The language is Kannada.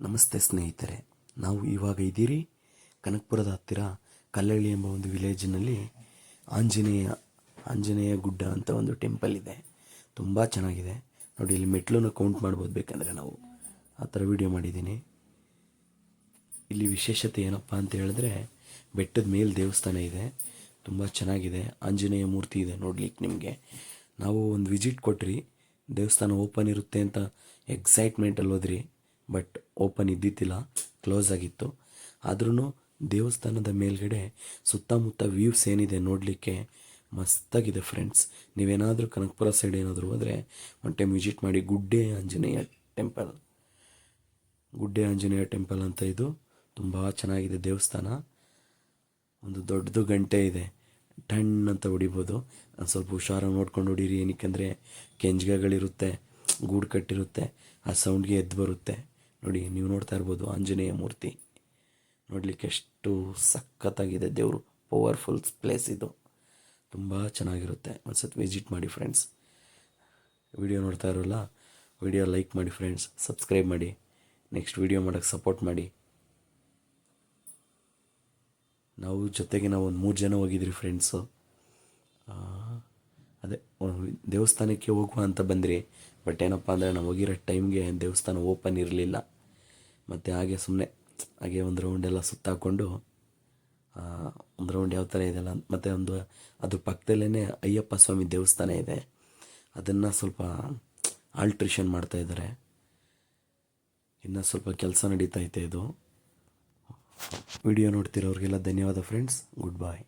ನಮಸ್ತೆ ಸ್ನೇಹಿತರೆ, ನಾವು ಇವಾಗ ಇದ್ದೀರಿ ಕನಕಪುರದ ಹತ್ತಿರ ಕಲ್ಲಳ್ಳಿ ಎಂಬ ಒಂದು ವಿಲೇಜಿನಲ್ಲಿ ಆಂಜನೇಯ ಆಂಜನೇಯ ಗುಡ್ಡ ಅಂತ ಒಂದು ಟೆಂಪಲ್ ಇದೆ. ತುಂಬ ಚೆನ್ನಾಗಿದೆ. ನೋಡಿ, ಇಲ್ಲಿ ಮೆಟ್ಲನ್ನು ಕೌಂಟ್ ಮಾಡ್ಬೋದು ಬೇಕಂದರೆ ನಾವು. ಆ ಥರ ವಿಡಿಯೋ ಮಾಡಿದ್ದೀನಿ. ಇಲ್ಲಿ ವಿಶೇಷತೆ ಏನಪ್ಪ ಅಂತ ಹೇಳಿದ್ರೆ, ಬೆಟ್ಟದ ಮೇಲೆ ದೇವಸ್ಥಾನ ಇದೆ. ತುಂಬ ಚೆನ್ನಾಗಿದೆ. ಆಂಜನೇಯ ಮೂರ್ತಿ ಇದೆ ನೋಡ್ಲಿಕ್ಕೆ ನಿಮಗೆ. ನಾವು ಒಂದು ವಿಸಿಟ್ ಕೊಟ್ರಿ. ದೇವಸ್ಥಾನ ಓಪನ್ ಇರುತ್ತೆ ಅಂತ ಎಕ್ಸೈಟ್ಮೆಂಟಲ್ಲಿ ಹೋದ್ರಿ. ಬಟ್ ಓಪನ್ ಇದ್ದಿದ್ದಿಲ್ಲ, ಕ್ಲೋಸ್ ಆಗಿತ್ತು. ಆದ್ರೂ ದೇವಸ್ಥಾನದ ಮೇಲ್ಗಡೆ ಸುತ್ತಮುತ್ತ ವ್ಯೂವ್ಸ್ ಏನಿದೆ ನೋಡಲಿಕ್ಕೆ ಮಸ್ತಾಗಿದೆ ಫ್ರೆಂಡ್ಸ್. ನೀವೇನಾದರೂ ಕನಕಪುರ ಸೈಡ್ ಏನಾದರೂ ಹೋದರೆ ಒನ್ ಟೈಮ್ ವಿಸಿಟ್ ಮಾಡಿ ಗುಡ್ಡೆ ಆಂಜನೇಯ ಟೆಂಪಲ್ ಗುಡ್ಡೆ ಆಂಜನೇಯ ಟೆಂಪಲ್ ಅಂತ ಇದು. ತುಂಬ ಚೆನ್ನಾಗಿದೆ ದೇವಸ್ಥಾನ. ಒಂದು ದೊಡ್ಡದು ಗಂಟೆ ಇದೆ. ಟಣ್ ಅಂತ ಹೊಡಿಬೋದು. ಸ್ವಲ್ಪ ಹುಷಾರಾಗಿ ನೋಡ್ಕೊಂಡು ಹೊಡೀರಿ. ಏನಕ್ಕೆಂದರೆ ಕೆಂಜ್ಗಗಳಿರುತ್ತೆ, ಗೂಡು ಕಟ್ಟಿರುತ್ತೆ, ಆ ಸೌಂಡ್ಗೆ ಎದ್ದು ಬರುತ್ತೆ. ನೋಡಿ, ನೀವು ನೋಡ್ತಾ ಇರ್ಬೋದು ಆಂಜನೇಯ ಮೂರ್ತಿ. ನೋಡಲಿಕ್ಕೆ ಎಷ್ಟು ಸಖತ್ತಾಗಿದೆ ದೇವರು. ಪವರ್ಫುಲ್ ಪ್ಲೇಸ್ ಇದು. ತುಂಬ ಚೆನ್ನಾಗಿರುತ್ತೆ. ಒಂದ್ಸತಿ ವಿಸಿಟ್ ಮಾಡಿ ಫ್ರೆಂಡ್ಸ್ ವಿಡಿಯೋ ನೋಡ್ತಾ ಇರೋಲ್ಲ ವಿಡಿಯೋ ಲೈಕ್ ಮಾಡಿ ಫ್ರೆಂಡ್ಸ್ ಸಬ್ಸ್ಕ್ರೈಬ್ ಮಾಡಿ. ನೆಕ್ಸ್ಟ್ ವಿಡಿಯೋ ಮಾಡೋಕ್ಕೆ ಸಪೋರ್ಟ್ ಮಾಡಿ. ನಾವು ಜೊತೆಗೆ ನಾವು ಒಂದು ಮೂರು ಜನ ಹೋಗಿದ್ರಿ ಫ್ರೆಂಡ್ಸು ಅದೇ, ದೇವಸ್ಥಾನಕ್ಕೆ ಹೋಗುವ ಅಂತ ಬಂದ್ರಿ. ಬಟ್ ಏನಪ್ಪ ಅಂದರೆ ನಾವು ಹೋಗಿರೋ ಟೈಮ್ಗೆ ದೇವಸ್ಥಾನ ಓಪನ್ ಇರಲಿಲ್ಲ. ಮತ್ತು ಹಾಗೆ ಸುಮ್ಮನೆ ಹಾಗೆ ಒಂದು ರೌಂಡ್ ಎಲ್ಲ ಸುತ್ತಾಕೊಂಡು ಒಂದು ರೌಂಡ್ ಯಾವ ಥರ ಇದೆಲ್ಲ ಮತ್ತು ಒಂದು ಅದ್ರ ಪಕ್ಕದಲ್ಲೇ ಅಯ್ಯಪ್ಪ ಸ್ವಾಮಿ ದೇವಸ್ಥಾನ ಇದೆ. ಅದನ್ನು ಸ್ವಲ್ಪ ಆಲ್ಟ್ರೇಷನ್ ಮಾಡ್ತಾ ಇದ್ದಾರೆ. ಇನ್ನು ಸ್ವಲ್ಪ ಕೆಲಸ ನಡೀತಾ ಇದೆ ಇದು. ವಿಡಿಯೋ ನೋಡ್ತಿರೋರಿಗೆಲ್ಲ ಧನ್ಯವಾದ ಫ್ರೆಂಡ್ಸ್ ಗುಡ್ ಬಾಯ್